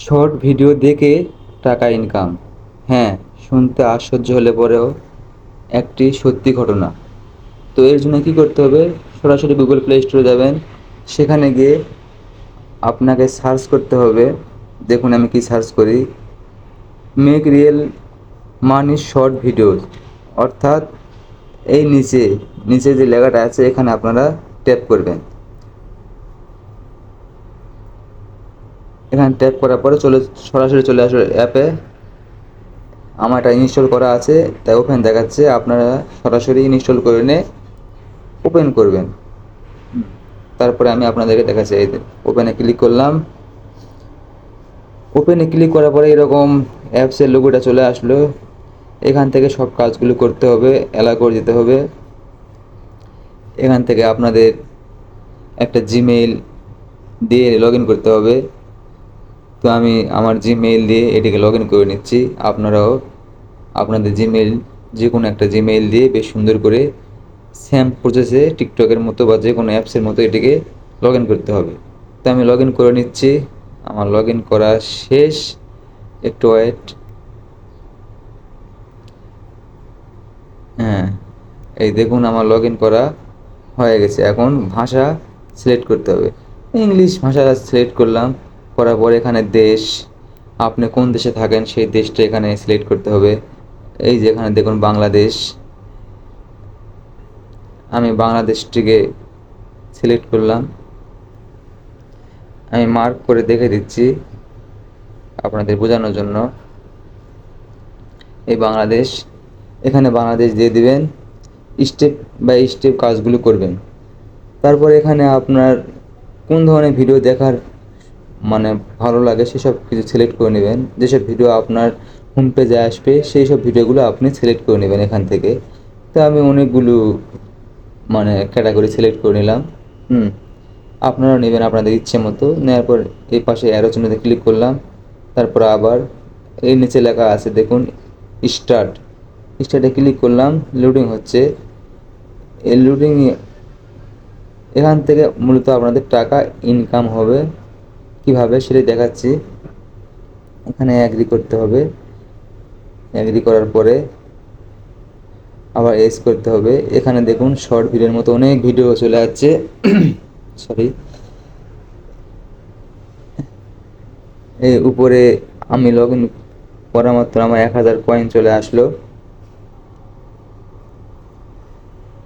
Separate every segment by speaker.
Speaker 1: Short video দেখে টাকা income হ্যাঁ শুনতে আশ্চর্য হলে পরেও একটি সত্যি ঘটনা। তো এর জন্য কী করতে হবে? সরাসরি গুগল প্লে স্টোরে যাবেন। সেখানে গিয়ে আপনাকে সার্চ করতে হবে। দেখুন আমি কি সার্চ করি। Make real money short videos অর্থাৎ এই নিচে নিচে যে লেখাটা আছে, এখানে আপনারা ট্যাপ করবেন। এখানে ট্যাপ করার পরে চলে, সরাসরি চলে আসবে অ্যাপে আমার এটা ইনস্টল করা আছে, তাই ওপেন দেখাচ্ছে আপনারা সরাসরি ইনস্টল করে নিয়ে ওপেন করবেন। তারপরে আমি আপনাদেরকে দেখাচ্ছি, এই ওপেনে ক্লিক করলাম। ওপেনে ক্লিক করার পরে এরকম অ্যাপসের লোগোটা চলে আসলো। এখান থেকে সব কাজগুলো করতে হবে অ্যালা করে দিতে হবে। এখান থেকে আপনাদের একটা জিমেইল দিয়ে লগ করতে হবে। তো আমি আমার জিমেইল দিয়ে এটিকে লগ ইন করে নিচ্ছি। আপনারাও আপনাদের জিমেইল যে কোনো একটা জিমেইল দিয়ে বেশ সুন্দর করে স্যাম প্রসেসে টিকটকের মতো বা যে কোনো অ্যাপসের মতো এটিকে লগ ইন করতে হবে। তো আমি লগ ইন করে নিচ্ছি। আমার লগ ইন করা শেষ। একটু ওয়েট হ্যাঁ এই দেখুন আমার লগ ইন করা হয়ে গেছে। এখন ভাষা সিলেক্ট করতে হবে। ইংলিশ ভাষা সিলেক্ট করলাম। করার পর এখানে দেশ, আপনি কোন দেশে থাকেন সেই দেশটা এখানে সিলেক্ট করতে হবে। এই যে এখানে দেখুন বাংলাদেশ। আমি বাংলাদেশটিকে সিলেক্ট করলাম। আমি মার্ক করে দেখে দিচ্ছি আপনাদের বোঝানোর জন্য। এই বাংলাদেশ, এখানে বাংলাদেশ দিয়ে দিবেন স্টেপ বাই স্টেপ কাজগুলো করবেন। তারপর এখানে আপনার কোন ধরনের ভিডিও দেখার মানে ভালো লাগে, সেসব কিছু সিলেক্ট করে নেবেন। যেসব ভিডিও আপনার হোম পেজে আসবে সেই সব ভিডিওগুলো আপনি সিলেক্ট করে নেবেন এখান থেকে। তো আমি অনেকগুলো মানে ক্যাটাগরি সিলেক্ট করে নিলাম। হুম, আপনারা নেবেন আপনাদের ইচ্ছে মতো। নেওয়ার পর এই পাশে অ্যারো চিহ্নতে ক্লিক করলাম। তারপর আবার এই নিচে লেখা আছে, দেখুন স্টার্ট স্টার্টে ক্লিক করলাম লোডিং হচ্ছে। এই লোডিং এখান থেকে মূলত আপনাদের টাকা ইনকাম হবে। কীভাবে সেটাই দেখাচ্ছি। এখানে অ্যাগ্রি করতে হবে। অ্যাগ্রি করার পরে আবার এস করতে হবে। এখানে দেখুন শর্ট ভিডিওর মতো অনেক ভিডিও চলে যাচ্ছে সরি এই উপরে আমি লগ ইন করা মাত্র আমার এক হাজার কয়েন চলে আসলো।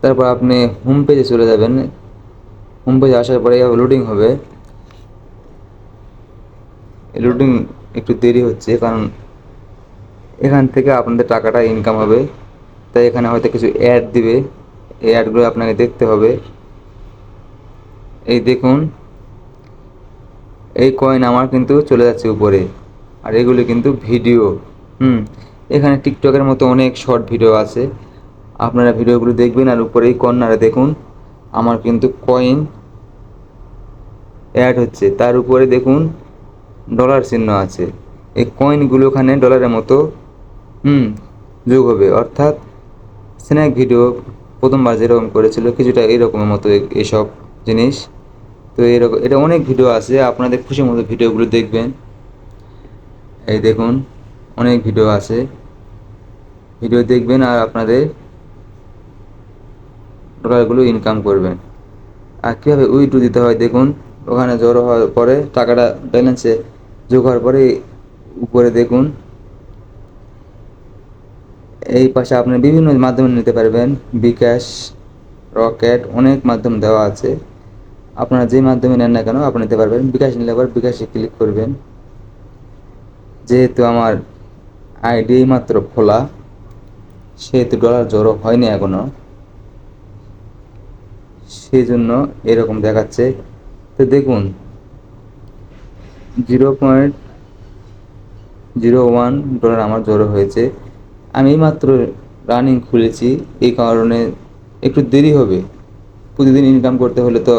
Speaker 1: তারপর আপনি হোম পেজে চলে যাবেন। হোম পেজে আসার পরে লোডিং হবে। লোডিং একটু দেরি হচ্ছে, কারণ এখান থেকে আপনাদের টাকাটা ইনকাম হবে। তাই এখানে হয়তো কিছু অ্যাড দিবে। এই অ্যাডগুলো আপনাকে দেখতে হবে। এই দেখুন, এই কয়েন আমার কিন্তু চলে যাচ্ছে উপরে। আর এগুলো কিন্তু ভিডিও হুম, এখানে টিকটকের মতো অনেক শর্ট ভিডিও আছে। আপনারা ভিডিওগুলো দেখবেন আর উপরে এই কর্নারে দেখুন, আমার কিন্তু কয়েন অ্যাড হচ্ছে। তার উপরে দেখুন ডলার চিহ্ন আছে। এই কয়েনগুলো ওখানে ডলারের মতো, হুম, যোগ হবে। অর্থাৎ স্ন্যাক ভিডিও প্রথমবার যেরকম করেছিল, কিছুটা এরকমের মতো এসব জিনিস। তো এরকম এটা অনেক ভিডিও আছে, আপনাদের খুশি মতো ভিডিওগুলো দেখবেন। এই দেখুন, অনেক ভিডিও আছে। ভিডিও দেখবেন আর আপনাদের ডলারগুলো ইনকাম করবেন। আর কীভাবে উইড্রো দিতে হয়, দেখুন, ওখানে জড়ো হওয়ার পরে টাকাটা ব্যালেন্সে যোগ পরে উপরে দেখুন। এই পাশে আপনি বিভিন্ন মাধ্যমে নিতে পারবেন। বিকাশ, রকেট, অনেক মাধ্যম দেওয়া আছে। আপনারা যে মাধ্যমে নেন না কেন, আপনি নিতে পারবেন। বিকাশ নিলে আবার বিকাশে ক্লিক করবেন। যেহেতু আমার আইডি মাত্র খোলা, সেহেতু ডলার জড়ো হয়নি এখনও। সেই জন্য এরকম দেখাচ্ছে। তো দেখুন zero point zero one dollar আমার জড়ো হয়েছে। আমি মাত্র রানিং খুলেছি, এই কারণে একটু দেরি হবে। প্রতিদিন ইনকাম করতে হলে তো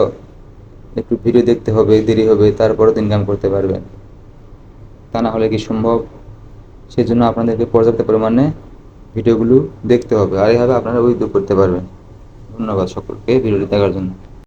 Speaker 1: একটু ভিডিও দেখতে হবে, দেরি হবে তারপরে তো ইনকাম করতে পারবেন। তা না হলে কি সম্ভব? সেই জন্য আপনাদেরকে পর্যাপ্ত পরিমাণে ভিডিওগুলো দেখতে হবে, আর এইভাবে আপনারা উইথ করতে পারবেন। ধন্যবাদ সকলকে ভিডিওটি দেখার জন্য।